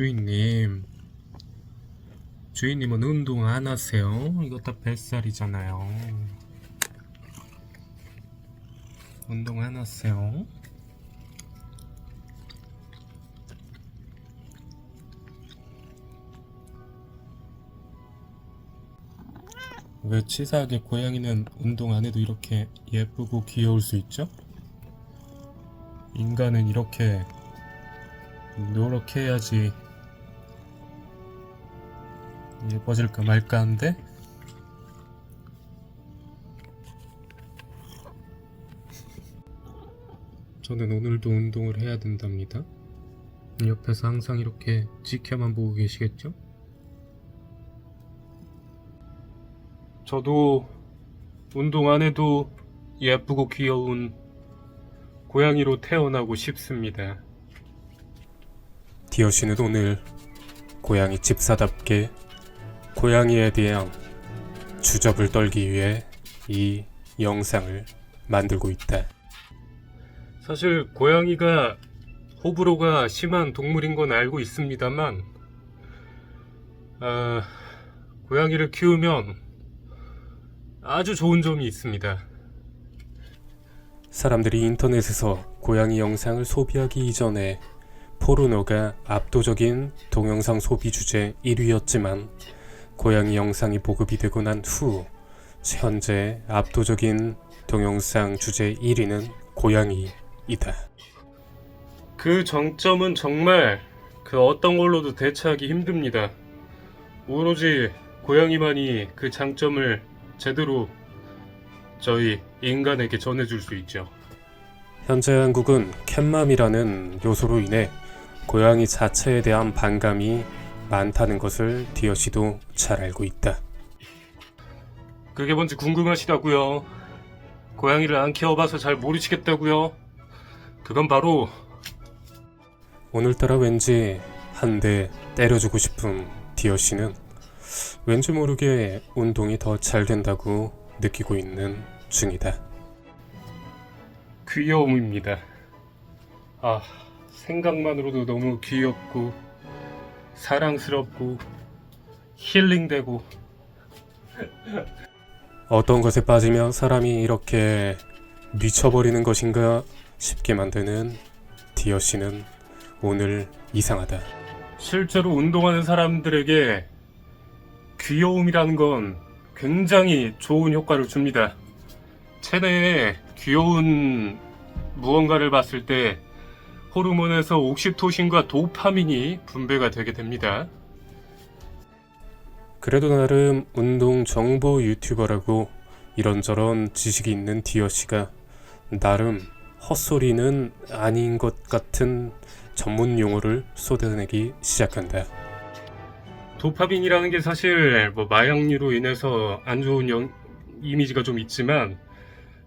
주인님. 주인님은 운동 안 하세요? 이거 다 뱃살이잖아요. 운동 안 하세요? 왜 치사하게 고양이는 운동 안 해도 이렇게 예쁘고 귀여울 수 있죠? 인간은 이렇게 노력해야지 예뻐질까 말까 한데? 저는 오늘도 운동을 해야 된답니다. 옆에서 항상 이렇게 지켜만 보고 계시겠죠? 저도 운동 안 해도 예쁘고 귀여운 고양이로 태어나고 싶습니다. 디어 씨는 오늘 고양이 집사답게 고양이에 대한 주접을 떨기 위해 이 영상을 만들고 있다. 사실 고양이가 호불호가 심한 동물인 건 알고 있습니다만, 아, 고양이를 키우면 아주 좋은 점이 있습니다. 사람들이 인터넷에서 고양이 영상을 소비하기 이전에 포르노가 압도적인 동영상 소비 주제 1위였지만 고양이 영상이 보급이 되고 난 후 현재 압도적인 동영상 주제 1위는 고양이이다. 그 정점은 정말 그 어떤 걸로도 대체하기 힘듭니다. 오로지 고양이만이 그 장점을 제대로 저희 인간에게 전해줄 수 있죠. 현재 한국은 캣맘이라는 요소로 인해 고양이 자체에 대한 반감이 많다는 것을 디어 씨도 잘 알고 있다. 그게 뭔지 궁금하시다고요? 고양이를 안 키워봐서 잘 모르시겠다고요? 그건 바로 오늘따라 왠지 한 대 때려주고 싶은 디어 씨는 왠지 모르게 운동이 더 잘 된다고 느끼고 있는 중이다. 귀여움입니다. 아, 생각만으로도 너무 귀엽고 사랑스럽고 힐링되고 어떤 것에 빠지면 사람이 이렇게 미쳐버리는 것인가 싶게 만드는 디어 씨는 오늘 이상하다. 실제로 운동하는 사람들에게 귀여움이라는 건 굉장히 좋은 효과를 줍니다. 체내에 귀여운 무언가를 봤을 때 호르몬에서 옥시토신과 도파민이 분배가 되게 됩니다. 그래도 나름 운동 정보 유튜버라고 이런저런 지식이 있는 디어 씨가 나름 헛소리는 아닌 것 같은 전문 용어를 쏟아내기 시작한다. 도파민이라는 게 사실 뭐 마약류로 인해서 안 좋은 영- 이미지가 좀 있지만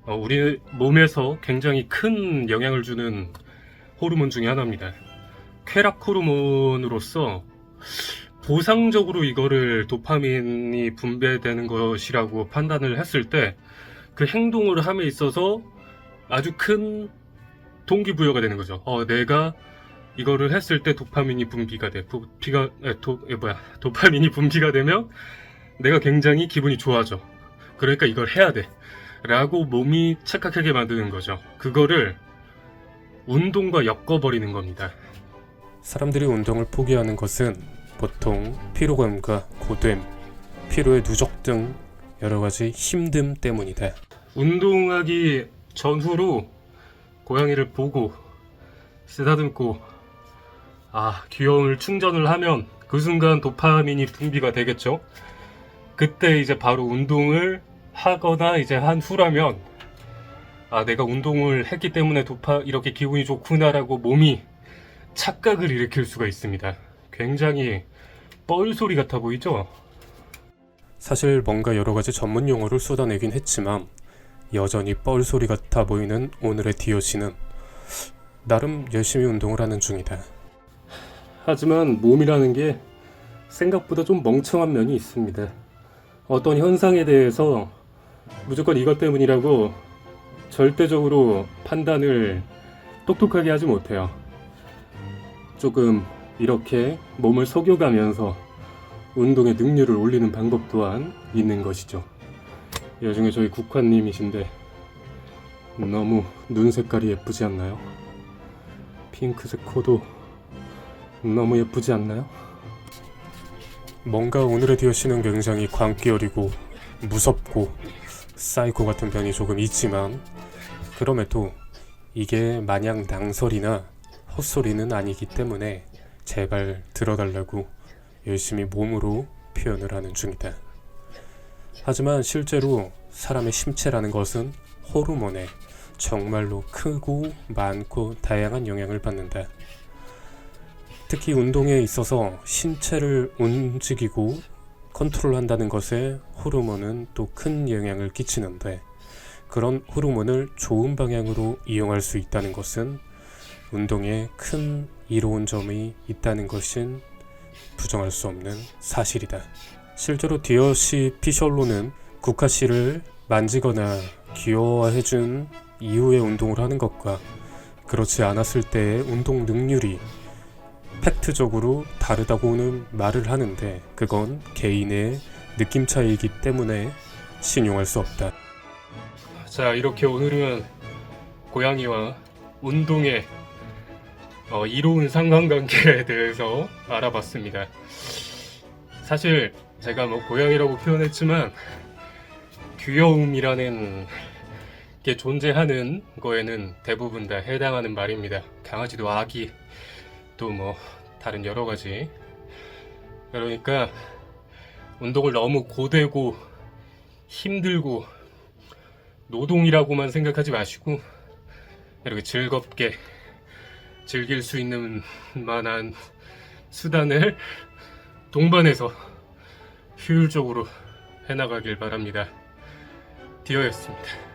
어, 우리 몸에서 굉장히 큰 영향을 주는 호르몬 중에 하나입니다. 쾌락 호르몬으로서 보상적으로 이거를 도파민이 분배되는 것이라고 판단을 했을 때 그 행동을 함에 있어서 아주 큰 동기부여가 되는 거죠. 어, 내가 이거를 했을 때 도파민이 분비가 돼. 부피가 에, 도 에, 뭐야 도파민이 분비가 되면 내가 굉장히 기분이 좋아져. 그러니까 이걸 해야 돼. 라고 몸이 착각하게 만드는 거죠. 그거를 운동과 엮어버리는 겁니다. 사람들이 운동을 포기하는 것은 보통 피로감과 고됨, 피로의 누적 등 여러 가지 힘듦 때문이다. 운동하기 전후로 고양이를 보고 쓰다듬고 아 귀여움을 충전을 하면 그 순간 도파민이 분비가 되겠죠. 그때 이제 바로 운동을 하거나 이제 한 후라면 아 내가 운동을 했기 때문에 도파 이렇게 기분이 좋구나라고 몸이 착각을 일으킬 수가 있습니다. 굉장히 뻘소리 같아 보이죠? 사실 뭔가 여러 가지 전문 용어를 쏟아내긴 했지만 여전히 뻘소리 같아 보이는 오늘의 디오 씨는 나름 열심히 운동을 하는 중이다. 하지만 몸이라는 게 생각보다 좀 멍청한 면이 있습니다. 어떤 현상에 대해서 무조건 이것 때문이라고 절대적으로 판단을 똑똑하게 하지 못해요. 조금 이렇게 몸을 속여가면서 운동의 능률을 올리는 방법 또한 있는 것이죠. 이 와중에 저희 국화님이신데 너무 눈 색깔이 예쁘지 않나요? 핑크색 코도 너무 예쁘지 않나요? 뭔가 오늘의 디어씨는 굉장히 광기 어리고 무섭고 사이코 같은 편이 조금 있지만 그럼에도 이게 마냥 낭설이나 헛소리는 아니기 때문에 제발 들어달라고 열심히 몸으로 표현을 하는 중이다. 하지만 실제로 사람의 심체라는 것은 호르몬에 정말로 크고 많고 다양한 영향을 받는다. 특히 운동에 있어서 신체를 움직이고 컨트롤한다는 것에 호르몬은 또 큰 영향을 끼치는데 그런 호르몬을 좋은 방향으로 이용할 수 있다는 것은 운동에 큰 이로운 점이 있다는 것은 부정할 수 없는 사실이다. 실제로 디어시 피셜로는 국화 씨를 만지거나 귀여워해준 이후에 운동을 하는 것과 그렇지 않았을 때의 운동 능률이 팩트적으로 다르다고는 말을 하는데 그건 개인의 느낌 차이이기 때문에 신용할 수 없다. 자 이렇게 오늘은 고양이와 운동의 어, 이로운 상관관계에 대해서 알아봤습니다. 사실 제가 뭐 고양이라고 표현했지만 귀여움이라는 게 존재하는 거에는 대부분 다 해당하는 말입니다. 강아지도 아기 또 뭐 다른 여러 가지 그러니까 운동을 너무 고되고 힘들고 노동이라고만 생각하지 마시고 이렇게 즐겁게 즐길 수 있는 만한 수단을 동반해서 효율적으로 해나가길 바랍니다. 디어였습니다.